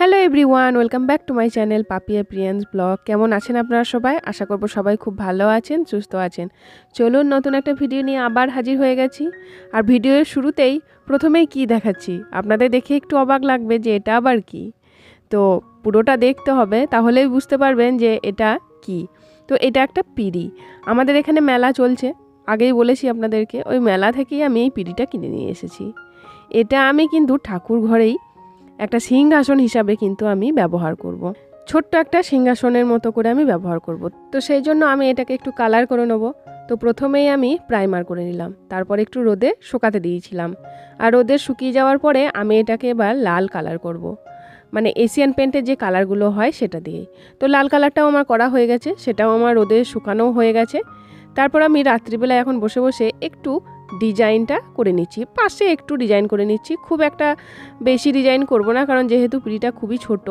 Hello everyone welcome back to my channel Papiya Priyans blog কেমন আছেন আপনারা সবাই? আশা করব সবাই খুব ভালো আছেন, সুস্থ আছেন। চলুন নতুন একটা ভিডিও নিয়ে আবার হাজির হয়ে গেছি। আর ভিডিওর শুরুতেই প্রথমেই কি দেখাচ্ছি? আপনাদের দেখে একটু অবাক লাগবে যে এটা আবার কি। তো পুরোটা দেখতে হবে, তাহলেই বুঝতে পারবেন যে এটা কি। তো এটা একটা পিড়ি। আমাদের এখানে মেলা চলছে। আগেই বলেছি আপনাদেরকে, ওই মেলা থেকেই আমি এই পিড়িটা কিনে নিয়ে এসেছি। এটা আমি কিন্তু ঠাকুর ঘরেই একটা সিংহাসন হিসাবে কিন্তু আমি ব্যবহার করব। ছোট্ট একটা সিংহাসনের মতো করে আমি ব্যবহার করব। তো সেই জন্য আমি এটাকে একটু কালার করে নেব তো প্রথমেই আমি প্রাইমার করে নিলাম তারপর একটু রোদে শুকাতে দিয়েছিলাম আর রোদে শুকিয়ে যাওয়ার পরে আমি এটাকে এবার লাল কালার করব। মানে এশিয়ান পেন্টের যে কালারগুলো হয় সেটা দিয়ে তো লাল কালারটাও আমার করা হয়ে গেছে সেটাও আমার রোদে শুকানোও হয়ে গেছে তারপর আমি রাত্রিবেলা এখন বসে বসে একটু ডিজাইনটা করে নিচ্ছি। পাশে একটু ডিজাইন করে নিচ্ছি। খুব একটা বেশি ডিজাইন করব না, কারণ যেহেতু পিড়িটা খুবই ছোট।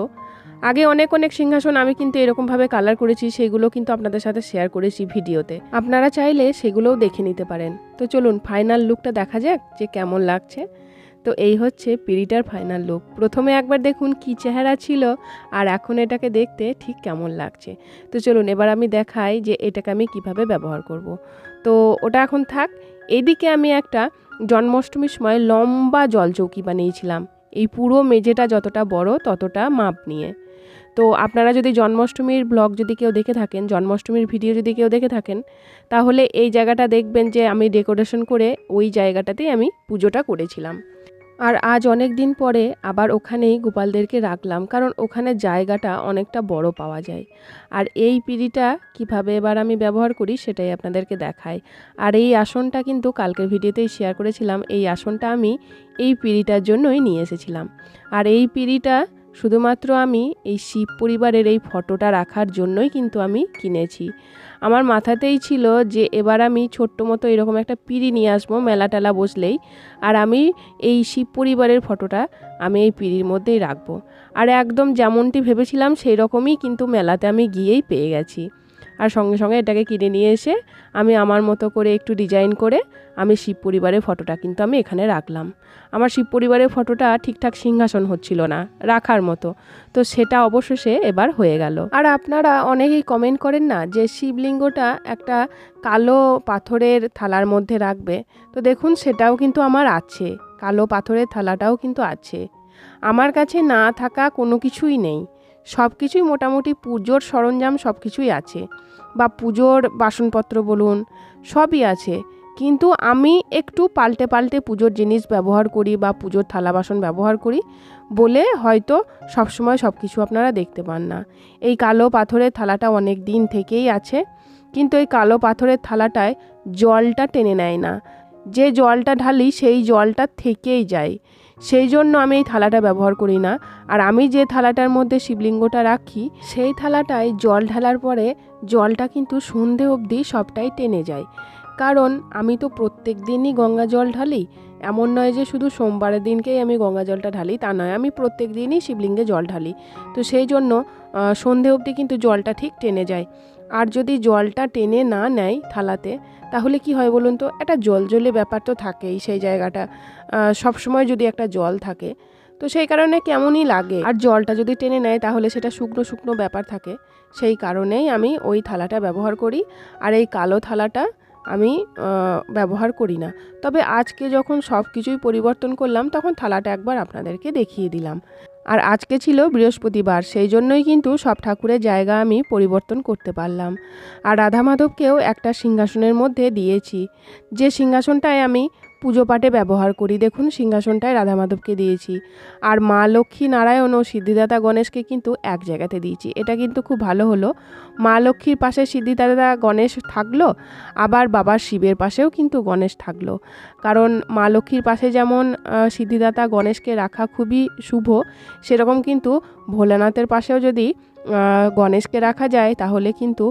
আগে অনেক অনেক সিংহাসন আমি কিন্তু এরকমভাবে কালার করেছি, সেগুলো কিন্তু আপনাদের সাথে শেয়ার করেছি ভিডিওতে। আপনারা চাইলে সেগুলোও দেখে নিতে পারেন। তো চলুন ফাইনাল লুকটা দেখা যাক যে কেমন লাগছে। তো এই হচ্ছে পিড়িটার ফাইনাল লুক প্রথমে একবার দেখুন কি চেহারা ছিল, আর এখন এটাকে দেখতে ঠিক কেমন লাগছে। তো চলুন, এবার আমি দেখাই যে এটাকে আমি কীভাবে ব্যবহার করব। তো ওটা এখন থাক এদিকে আমি একটা জন্মাষ্টমীর সময় লম্বা জলচৌকি বানিয়েছিলাম। এই পুরো মেঝেটা যতটা বড়, ততটা মাপ নিয়ে। তো আপনারা যদি জন্মাষ্টমীর ব্লগ যদি কেউ দেখে থাকেন, জন্মাষ্টমীর ভিডিও যদি কেউ দেখে থাকেন, তাহলে এই জায়গাটা দেখবেন যে আমি ডেকোরেশন করে ওই জায়গাটাতেই আমি পুজোটা করেছিলাম। আর আজ অনেক দিন পরে আবার ওখানেই গোপালদেরকে রাখলাম, কারণ ওখানে জায়গাটা অনেকটা বড় পাওয়া যায়। আর এই পিঁড়িটা কীভাবে এবার আমি ব্যবহার করি সেটাই আপনাদেরকে দেখায় আর এই আসনটা কিন্তু কালকের ভিডিওতেই শেয়ার করেছিলাম, এই আসনটা আমি এই পিঁড়িটার জন্যই নিয়ে এসেছিলাম। আর এই পিঁড়িটা শুধুমাত্র আমি এই শিব পরিবারের এই ফটোটা রাখার জন্যই কিন্তু আমি কিনেছি। আমার মাথাতেই ছিল যে এবার আমি ছোট্ট মতো এরকম একটা পিড়ি নিয়ে আসব মেলা টেলা বসলেই, আর আমি এই শিব পরিবারের ফটোটা আমি এই পিড়ির মধ্যেই রাখব। আর একদম যেমনটি ভেবেছিলাম সেই রকমই কিন্তু মেলাতে আমি গিয়েই পেয়ে গেছি। আর সঙ্গে সঙ্গে এটাকে কিনে নিয়ে এসে আমি আমার মতো করে একটু ডিজাইন করে আমি শিব পরিবারের ফটোটা কিন্তু আমি এখানে রাখলাম। আমার শিব পরিবারের ফটোটা ঠিকঠাক সিংহাসন হচ্ছিল না, রাখার মতো। তো সেটা অবশেষে এবার হয়ে গেল। আর আপনারা অনেকেই কমেন্ট করেন না যে শিবলিঙ্গটা একটা কালো পাথরের থালার মধ্যে রাখবে। তো দেখুন সেটাও কিন্তু আমার আছে, কালো পাথরের থালাটাও কিন্তু আছে। আমার কাছে না থাকা কোনো কিছুই নেই। সব কিছুই মোটামুটি পুজোর সরঞ্জাম সব কিছুই আছে। বা পুজোর বাসনপত্র বলুন, সবই আছে। কিন্তু আমি একটু পাল্টে পাল্টে পুজোর জিনিস ব্যবহার করি বা পুজোর থালা বাসন ব্যবহার করি বলে হয়তো সবসময় সব কিছু আপনারা দেখতে পান না। এই কালো পাথরের থালাটা অনেক দিন থেকেই আছে, কিন্তু এই কালো পাথরের থালাটায় জলটা টেনে নেয় না। যে জলটা ঢালি সেই জলটা থেকেই যায়। সেই জন্য আমি এই থালাটা ব্যবহার করি না। আর আমি যে থালাটার মধ্যে শিবলিঙ্গটা রাখি, সেই থালাটায় জল ঢালার পরে জলটা কিন্তু সন্ধে অবধি সবটাই টেনে যায়। কারণ আমি তো প্রত্যেক দিনই গঙ্গা জল ঢালি, এমন নয় যে শুধু সোমবারের দিনকেই আমি গঙ্গা জলটা ঢালি, তা নয়, আমি প্রত্যেক দিনই শিবলিঙ্গে জল ঢালি। তো সেই জন্য সন্ধে অবধি কিন্তু জলটা ঠিক টেনে যায়। আর যদি জলটা টেনে না নেয় থালাতে তাহলে কি হয় বলুন তো? একটা জল জলে ব্যাপার তো থাকেই সেই জায়গাটা। সব সময় যদি একটা জল থাকে, তো সেই কারণে কেমনই লাগে। আর জলটা যদি টেনে নেয়, তাহলে সেটা শুকনো শুকনো ব্যাপার থাকে। সেই কারণেই আমি ওই থালাটা ব্যবহার করি। আর এই কালো থালাটা আমি ব্যবহার করি না। তবে আজকে যখন সব কিছুই পরিবর্তন করলাম, তখন থালাটা একবার আপনাদেরকে দেখিয়ে দিলাম। আর আজকে ছিল বৃহস্পতিবার, সেই জন্যই কিন্তু সব ঠাকুরের জায়গা আমি পরিবর্তন করতে পারলাম। আর রাধা মাধবকেও একটা সিংহাসনের মধ্যে দিয়েছি। যে সিংহাসনটায় আমি পুজো পাঠে ব্যবহার করি। দেখুন, সিংহাসনটায় রাধা মাধবকে দিয়েছি। আর মা লক্ষ্মী নারায়ণ ও সিদ্ধিদাতা গণেশকে কিন্তু এক জায়গাতে দিয়েছি। এটা কিন্তু খুব ভালো হলো। মা লক্ষ্মীর পাশে সিদ্ধিদাতা গণেশ থাকল, আবার বাবার শিবের পাশেও কিন্তু গণেশ থাকল। কারণ মা লক্ষ্মীর পাশে যেমন সিদ্ধিদাতা গণেশকে রাখা খুবই শুভ, সেরকম কিন্তু ভোলানাথের পাশেও যদি গণেশকে রাখা যায়, তাহলে কিন্তু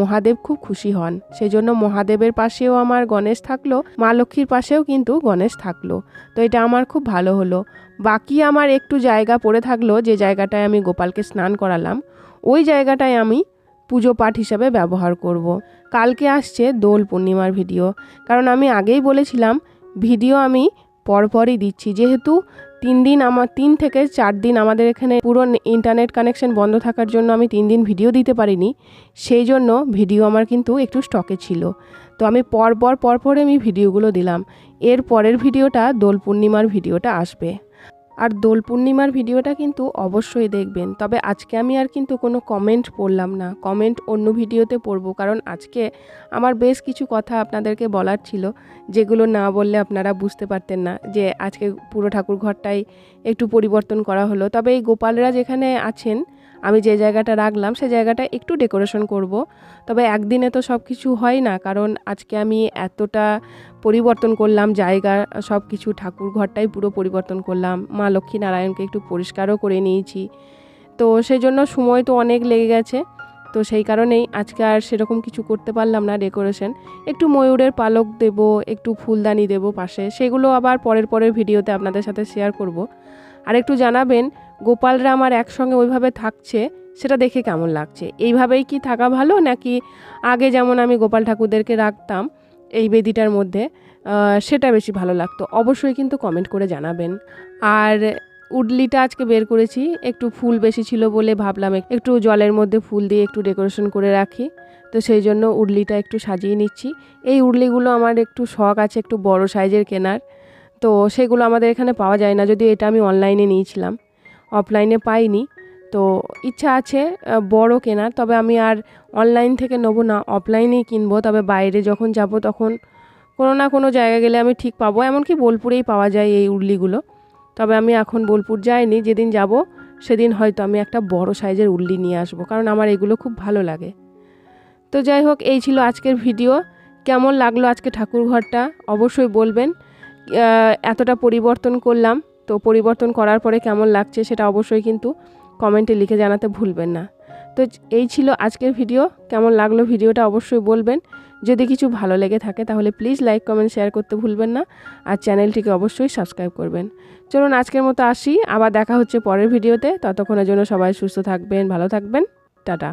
মহাদেব খুব খুশি হন। সেজন্য মহাদেবের পাশেও আমার গণেশ থাকল, মা লক্ষ্মীর পাশেও কিন্তু গণেশ থাকল। তো এটা আমার খুব ভালো হলো। বাকি আমার একটু জায়গা পড়ে থাকল, যে জায়গাটায় আমি গোপালকে স্নান করালাম, ওই জায়গাটায় আমি পুজো পাঠ হিসাবে ব্যবহার করব। কালকে আসছে দোল পূর্ণিমার ভিডিও। কারণ আমি আগেই বলেছিলাম, ভিডিও আমি পরপরই দিচ্ছি। যেহেতু তিন দিন আমার, তিন থেকে চার দিন আমাদের এখানে পুরো ইন্টারনেট কানেকশন বন্ধ থাকার জন্য আমি তিন দিন ভিডিও দিতে পারিনি। সেই জন্য ভিডিও আমার কিন্তু একটু স্টকে ছিল। তো আমি পরপর পরপর আমি ভিডিওগুলো দিলাম। এর পরের ভিডিওটা দোল পূর্ণিমার ভিডিওটা আসবে। আর দোল পূর্ণিমার ভিডিওটা কিন্তু অবশ্যই দেখবেন। তবে আজকে আমি আর কিন্তু কোনো কমেন্ট পড়লাম না। কমেন্ট অন্য ভিডিওতে পড়ব, কারণ আজকে আমার বেশ কিছু কথা আপনাদেরকে বলার ছিল, যেগুলো না বললে আপনারা বুঝতে পারতেন না যে আজকে পুরো ঠাকুর ঘরটাই একটু পরিবর্তন করা হলো। তবে এই গোপালরা যেখানে আছেন আমি যে জায়গাটা রাখলাম, সে জায়গাটা একটু ডেকোরেশন করব। তবে একদিনে তো সব কিছু হয় না, কারণ আজকে আমি এতটা পরিবর্তন করলাম, জায়গা সব কিছু ঠাকুর ঘরটাই পুরো পরিবর্তন করলাম, মা লক্ষ্মী নারায়ণকে একটু পরিষ্কারও করে নিয়েছি। তো সেই জন্য সময় তো অনেক লেগে গেছে, তো সেই কারণেই আজকে আর সেরকম কিছু করতে পারলাম না ডেকোরেশন একটু ময়ূরের পালক দেব, একটু ফুলদানি দেব পাশে, সেগুলো আবার পরের পরের ভিডিওতে আপনাদের সাথে শেয়ার করব। আর একটু জানাবেন, গোপালরা আমার একসঙ্গে ওইভাবে থাকছে, সেটা দেখে কেমন লাগছে? এইভাবেই কি থাকা ভালো নাকি আগে যেমন আমি গোপাল ঠাকুরদেরকে রাখতাম, এই বেদিটার মধ্যে সেটা বেশি ভালো লাগতো? অবশ্যই কিন্তু কমেন্ট করে জানাবেন। আর উডলিটা আজকে বের করেছি, একটু ফুল বেশি ছিল বলে ভাবলাম একটু জলের মধ্যে ফুল দিয়ে একটু ডেকোরেশন করে রাখি। তো সেই জন্য উডলিটা একটু সাজিয়ে নিচ্ছি। এই উডলিগুলো আমার একটু শখ আছে, একটু বড় সাইজের কেনার। তো সেগুলো আমাদের এখানে পাওয়া যায় না যদি এটা আমি অনলাইনে নিয়েছিলাম। অফলাইনে পাইনি। তো ইচ্ছা আছে বড় কেনার, তবে আমি আর অনলাইন থেকে নেব না অফলাইনেই কিনবো। তবে বাইরে যখন যাব তখন কোনো না কোনো জায়গা গেলে আমি ঠিক পাবো। এমনকি বোলপুরেই পাওয়া যায় এই উল্লিগুলো। তবে আমি এখন বোলপুর যাইনি, যেদিন যাব সেদিন হয়তো আমি একটা বড় সাইজের উল্লি নিয়ে আসব, কারণ আমার এগুলো খুব ভালো লাগে। তো যাই হোক, এই ছিল আজকের ভিডিও। কেমন লাগল আজকে ঠাকুর ঘরটা অবশ্যই বলবেন। এতটা পরিবর্তন করলাম। তো পরিবর্তন করার পরে কেমন লাগছে সেটা অবশ্যই কিন্তু কমেন্টে লিখে জানাতে ভুলবেন না। তো এই ছিল আজকের ভিডিও। কেমন লাগল ভিডিওটা অবশ্যই বলবেন। যদি কিছু ভালো লেগে থাকে তাহলে প্লিজ লাইক, কমেন্ট, শেয়ার করতে ভুলবেন না। আর চ্যানেলটিকে অবশ্যই সাবস্ক্রাইব করবেন। চলুন আজকের মতো আসি। আবার দেখা হচ্ছে পরের ভিডিওতে। ততক্ষণের জন্য সবাই সুস্থ থাকবেন, ভালো থাকবেন। টাটা।